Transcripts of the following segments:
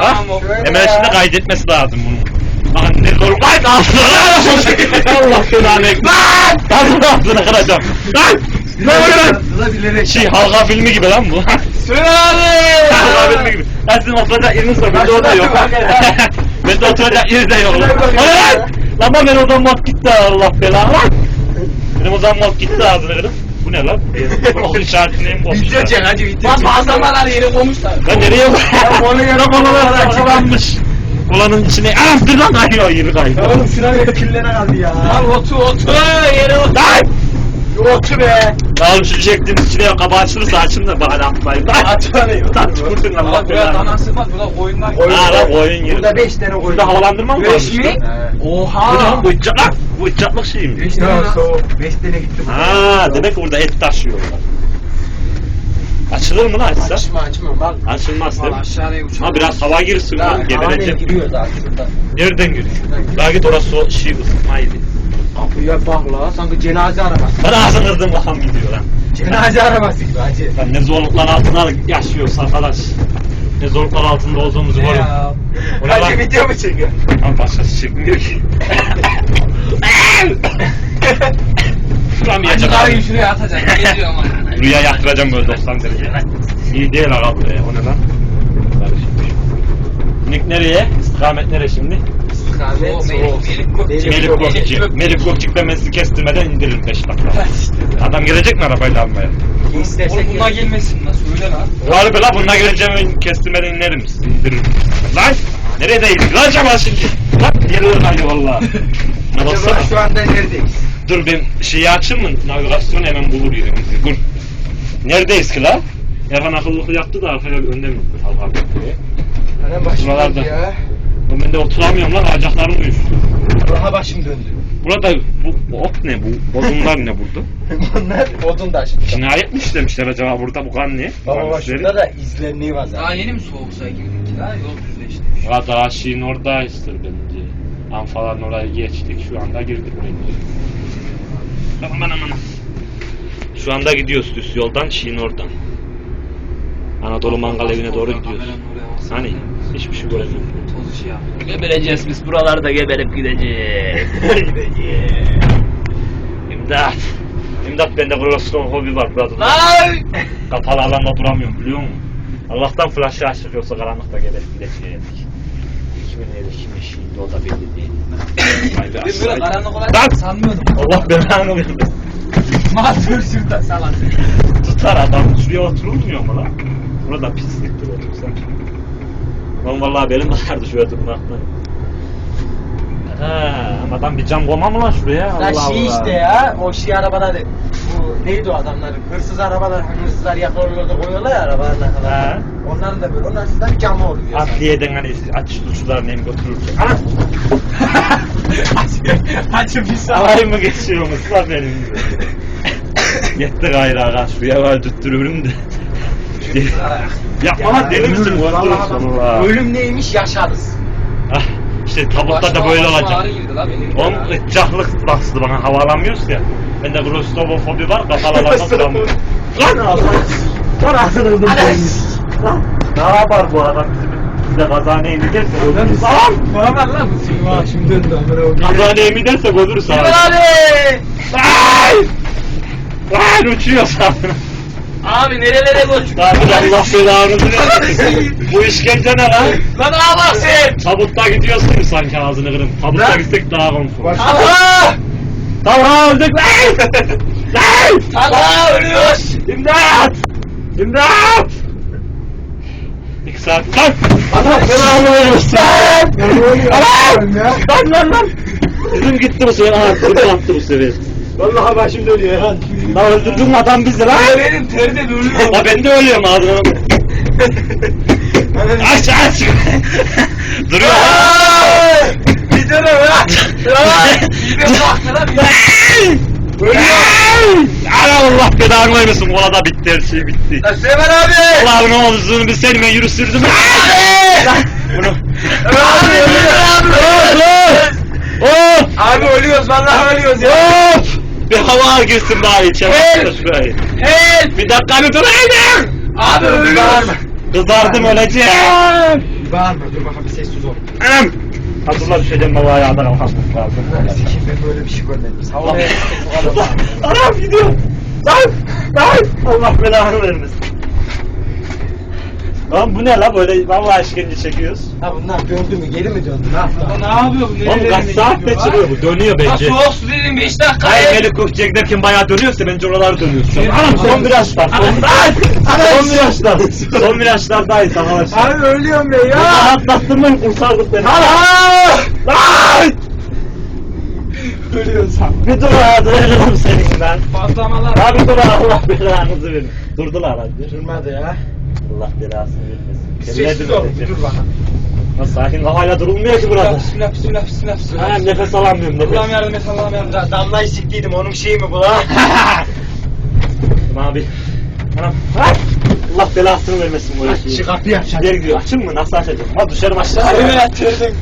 Tamam o. Hemen şimdi kaydetmesi lazım bunu. Bakın ne zor kayıt altına. Allah belanı. Lan! Lan ağzını kıracağım. Lan! Lan? Sıla bilerek. Şey halka filmi gibi lan bu. Abi. halka filmi gibi. Ben sizin oturacak yeriniz var. Bende o da yok. Bende oturacak yeri de yok. lan. Lan! Lan bak ben oradan mod gitti Allah belanı lan. Benim o zaman mod gitti ağzını kırıp. Bu ne lan? İşareti neyim bu? Video çek hacı video Bak çek. bazlamalar yere koymuşlar. Lan nereye? Onu yere Lan oralar açılan. açılanmış. Ulanın içine anam dur lan kayıyor yürü kayıyor. Oğlum şuna bir kirlene kaldı ya. Lan otur otur yere otur. Lan! Otur be. Oğlum şu çektiğiniz içine kabağı açılırsa açın da bana atmayın. Lan! Açılanıyor. Lan tükürdün Allah Lan buraya belanı. dana sığmaz. Burada koyunlar. Ha lan oyun yeri. Burada 5 tane koyun. Burada havalandırma mı Beş varmış mi? lan? He. Bu ne Oha. lan? Bu ıcaklık. Bu ıcaklık şey mi? Tane. soğuk. 5 tane gitti. Ha demek ki burada et taşıyorlar. Açılır mı lan açsa? Açma açma bak. Açılmaz değil mi? aşağıya uçuyor. Ha biraz hava girsin lan geberecek. giriyor daha şurada. Nereden giriyor? Daha git orası o şey ısıtmaydı. Kapıya bak la sanki cenaze arabası. Ben ağzını kırdım kafam gidiyor lan. Cenaze arabası gibi hacı. Lan ne zorluklar altında yaşıyoruz arkadaş. Ne zorluklar altında olduğumuzu. Ya. Lan? Hacı video mu çekiyor? Ama başkası çıkmıyor ki. Şuram yiyecek abi. şuraya atacak. Geliyor ama. Rüya yaktıracağım böyle 90 derece. İyi değil aga buraya. O ne lan? Karışmış. Nick nereye? İstikamet nereye şimdi? Kahve Soğuk, soğuk. Melih- Melih Melih Gökçek demesi kestirmeden indiririm 5 dakika. Adam gelecek mi arabayla almaya? Oğlum bunlar gelmesin lan söyle lan. Harbi la bununla geleceğim kestirmeden inerim. İndiririm. Lan! Nereye değil? Lan acaba şimdi? Lan geliyor kaydı valla. Acaba baksana. şu anda neredeyiz? Dur ben şeyi açayım mı? Navigasyon hemen bulur yerimizi. Dur. Neredeyiz ki la? Erhan akıllılık yaptı da arkaya önde mi? Allah Allah. Anam başım Buralarda. döndü ya. Oğlum Ben de oturamıyorum lan ayacaklarım uyuştu. Aha başım döndü. Burada bu, bu ot ne bu? Odunlar ne burada? Bunlar odun taşı. Cinayet mi işlemişler acaba burada bu kan ne? Baba bak şurada da izlenmeyi var Daha zaten. yeni mi soğuk say girdik ya? Yol düzleşti. Ha daha şeyin oradayızdır bence. An falan oraya geçtik. Şu anda girdik. Aman aman aman. Şu anda gidiyoruz düz yoldan Şiin oradan. Anadolu Mangal evine doğru gidiyoruz. Hani hiçbir şey göremiyorum. Şey. Gebereceğiz biz buralarda geberip gideceğiz. gideceğiz. İmdat. İmdat bende Groston hobi var burada. Lan! Kapalı alanda duramıyorum biliyor musun? Allah'tan flaşı açtık yoksa karanlıkta gelip gideceğiz. Kimin evi kimin şeyinde o da belli değil. Vay be, Ben böyle karanlık olacak sanmıyordum. Allah belanı versin. Mazur şurada salak. Tutar adam şuraya oturulmuyor mu lan? Burada pisliktir otursan. Lan vallahi benim vardı şuraya durmaktan. Ha, ama adam bir cam koyma mı lan şuraya? Lan Allah şey Allah. işte ya, o şey arabalar, bu neydi o adamların, hırsız arabalar, hani hırsızlar yakalıyorlar da koyuyorlar ya arabalarına He. kadar. Onların da böyle, onların sizden camı oluyor. Adliyeden hani açış tuşlar neyim götürürken. Ana! Hacı bir Alay mı geçiyormuş lan benim gibi. Yetti gayrı aga şuraya var tuttururum da. Yapma lan deli misin? Vallahi Allah. Ölüm neymiş yaşarız. Ah, işte tabutta da böyle olacak. Oğlum ıccaklık bastı bana hava alamıyoruz ya. Bende grostrofobi var alanda duramıyorum. Lan Allah! Lan ağzını Lan ne yapar bu adam bizim bize kazaneye mi derse ölürüz. Lan! Bana ver lan bu film ha, şimdi döndü amına koyayım. Kazaneye mi derse ölürüz abi. abi! Ay! Lan uçuyor sana. Abi nerelere koş? Abi Allah belanı versin. Bu işkence ne lan? Lan ağa bak sen! Tabutta gidiyorsun sanki ağzını kırın. Tabutta Lan! gitsek daha konfor. Allah! Tamam öldük lan! Lan! Allah ölüyoruz! İmdat! İmdat! Saat lan! Allah. Ne oluyor? Lan! ya? Lan lan lan! Bizim gitti bu sefer. Aha bizim attı bu sefer. Vallahi başım dönüyor ya. Lan öldürdün adam bizi lan! Benim terden ölüyorum. La ben de ölüyorum ağzına. Aç aç! Duruyor lan! Bir dönem ya. Bir de baktı lan. Ölüyor! Allah belanı vermesin. Kola da bitti her şey bitti. Lan Süleyman abi. Allah ne olduğunu bir seninle yürü sürdüm. Bunu. Abi ölüyoruz. Hop! Abi ölüyoruz vallahi ölüyoruz ya. Hop! Bir hava girsin bari içeri. Hey! Şurayı. Hey. Bir dakika bir durayım. Abi ölüyoruz. Kızardım öleceğim. Bağırma dur bakalım bir sessiz ol. Anam! Hazırla düşeceğim baba ayağına kalkamam lazım. Ben böyle bir şey görmedim. Sağ ol. Anam gidiyor. Lan! Lan! Allah belanı vermesin. Lan bu ne la böyle vallahi işkence çekiyoruz. Ha bunlar döndü mü geri mi döndü ne yaptı? Ne yapıyor bu? Oğlum kaç saatte çıkıyor bu? Dönüyor Ya bence. soğuk su dedim 5 dakika. Hayır Melih Gökçek derken bayağı dönüyorsa bence oraları dönüyor şu an. Anam son virajlar. Son, son virajlar. Son virajlardayız arkadaşlar. Abi ölüyorum ben Ya ya. atlattırmayın kurtardık beni. Hala! Lan! Ölüyorsan. Bir dur ya duyarım senin ben. Patlamalar. Abi dur Allah belanızı verin. Durdular hadi. Durmadı ya. Allah belasını vermesin. Bir sessiz ol bir dur bana. Nasıl sakin kafayla durulmuyor ki burada. Bismillah bismillah bismillah bismillah. Aynen nefes alamıyorum Allah'ım nefes. yardım et Allah'ım yardım et. Da- Damlayı siktiydim onun şeyi mi bu la? Abi. Anam. Allah belasını vermesin bu işi. şu kapıyı aç. Geri gidiyor. Açın mı? Nasıl açacağım? Ha dışarı aşağı. Abi atırdım.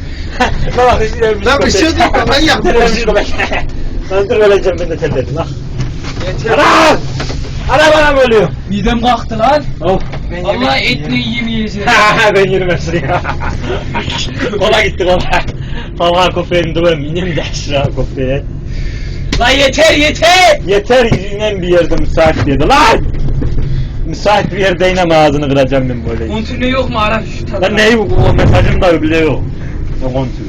Bak bir Lan bir şey değil? Ben yaptım. Ben dur öleceğim ben de telledim ha. Yeter. Ana! Ana bana bölüyor. Midem kalktı lan. Of. Ben Allah etli yemeyeceğim. ben yürümesin ya. kola gitti kola. Hava kofeini dövem. İneyim de aşağı kofeye. Lan yeter yeter. Yeter inen bir yerde müsait bir yerde. Lan! Müsait bir yerde inem ağzını kıracağım ben böyle. Kontürne yok mu ara şu tadına. Lan neyi bu o mesajım da bile yok. Kontür.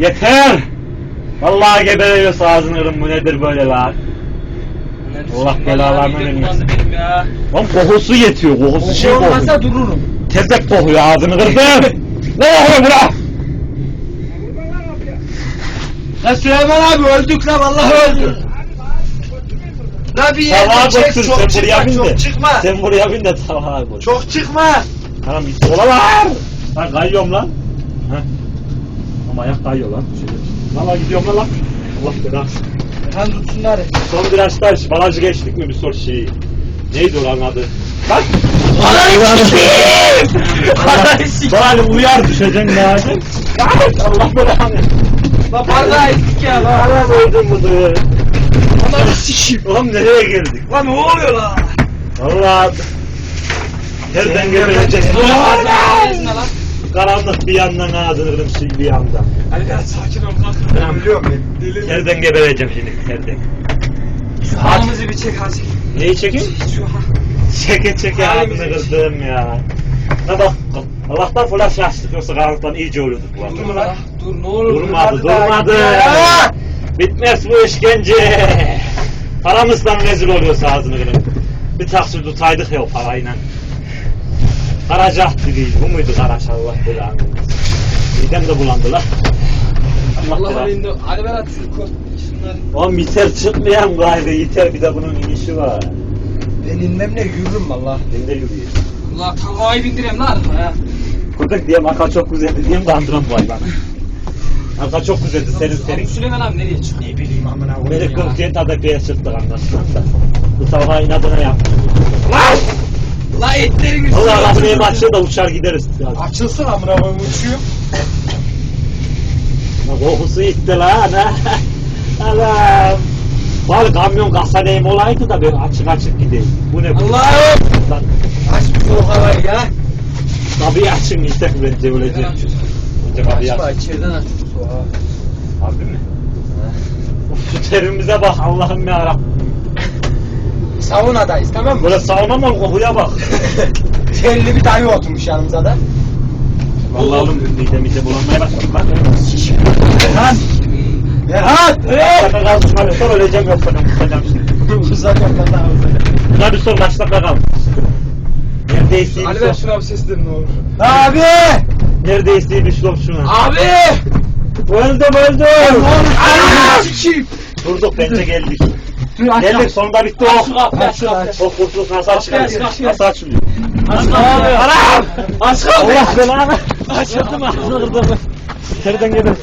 Yeter! Vallahi geberiyorsa ağzını kırın bu nedir böyle lan? Allah belalarını vermesin. Lan kokusu yetiyor kokusu şey Koku kokuyor. olmasa dururum. Tezek kokuyor ağzını kırdım. ne kokuyor bura? Lan Süleyman abi öldük lan vallahi öldük. La bir Tavağa yerden çek götür çok sen çıkma buraya bin de. çok çıkma. Sen buraya bin de tavağa koy. Çok çıkma. Anam bir sola var. Lan kayıyorum lan. Ayak kayıyor lan. Valla gidiyorum lan lan. Allah belanı. Kan tutsunlar. Son virajda şu barajı geçtik mi bir sor şeyi. Neydi oranın adı? Bak. Ananı sikeyim. Ananı sikeyim. Bari uyar düşeceksin lazım. Allah belanı. La vallahi ettik ya la. Bana koydun mu dur? Ananı sikeyim. Oğlum nereye geldik? Lan ne oluyor lan? Allah. Nereden geleceksin? Ağzına lan. Karanlık bir yandan ağzını kırım şey bir yandan. Hadi biraz sakin ol kalk. Tamam. Ölüyorum ben. Deli. Nereden gebereceğim şimdi? Nereden? Şu halımızı bir çek hadi. Neyi çekeyim? Şu ha. Çeke çeke Halimizi ağzını kırdım ya. Ha bak, Allah'tan flash açtık yoksa karanlıktan iyice ölürdük bu arada. Dur lan. Dur ne olur. Durmadı, Durmadı. Bitmez bu işkence. Paramızdan rezil oluyorsa ağzını kırın. Bir taksi tutaydık ya o parayla. Karacahtı değil, bu muydu Karaç Allah belanı. Midem de bulandı lan. Allah Allah belanı. elinde. Hadi Berat şu kort. Şunları. O miter çıkmayan gayrı yeter bir de bunun inişi var. Ben inmem ne yürürüm valla. Ben de yürüyeyim. Allah tavayı bindireyim lan arkaya. Kurduk diyeyim arka çok güzeldi diyeyim kandıran bu hayvanı. Arka çok güzeldi serin serin. Süleyman abi nereye çıktı? Ne bileyim amına Beni koyayım ya. kırkıya tadakaya çıktık anlaşılan da. Bu sabah inadına yaptık. Lan! La etlerimiz. Allah lafını yeme açıyor da uçar gideriz. Ya, Açılsın amına koyayım uçuyor. Kokusu gitti lan. Allah'ım. Bari kamyon kasaneyim olaydı da böyle açık açık gideyim. Bu ne bu? Allah'ım. Lan Aç bir soğuk havayı ya. kapıyı açın işte bence öylece. Önce kapıyı Açma aç. içeriden aç. Harbi mi? Of, şu terimize bak Allah'ım yarabbim. Saunadayız tamam mı? Böyle sauna mı kokuya bak. Telli bir dayı oturmuş yanımıza da. Vallahi oğlum mide mide bulanmaya başladı lan. Lan! Erhan! Kaç dakika kaldı şuna bir sor öleceğim yoksa ben kusacağım şimdi. Uzak oradan daha uzak. Şuna bir sor kaç dakika kaldı. Neredeyse Ali bir ver sor. şuna bir seslerin ne olur. Abi! Neredeyse bir sor şuna. Abi! Öldüm öldüm. Sikeyim! Durduk bence geldik. Dur aç Geldik sonunda bitti o. kapıyı aç kapıyı. O kurtuluk nasıl açılıyor? Aç, aç, aç. Nasıl açılıyor? Aç kapıyı. Anam! Aç Allah belanı. Aç kırdım. Nereden gelir?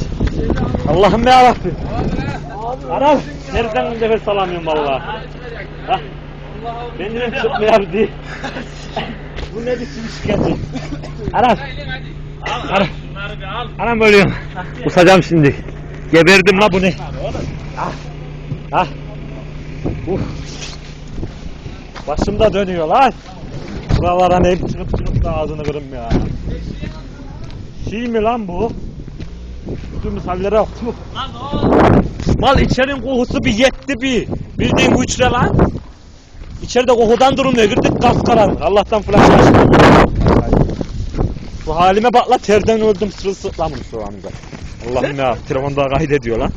Allah'ım ya Rabbim. Anam! Nereden nefes alamıyorum valla. Hah. Benim çıkmıyor değil. Bu ne biçim işkence? Anam! Anam! Anam ölüyorum. Kusacağım şimdi. Geberdim la bu ne? Ah! Ah! Uf! Başım da dönüyor lan. Buralara ne çıkıp çıkıp da ağzını kırım ya. Şey mi lan bu? Bütün hallere bak. Lan oğlum. Mal içerinin kokusu bir yetti bir. Bildiğin güçle lan. İçeride kokudan durmuyor. Girdik gaz karanlık. Allah'tan açtım. Bu halime bak la terden öldüm sırılsıklamış şu anda. Allah'ım ya telefonda kaydediyor lan.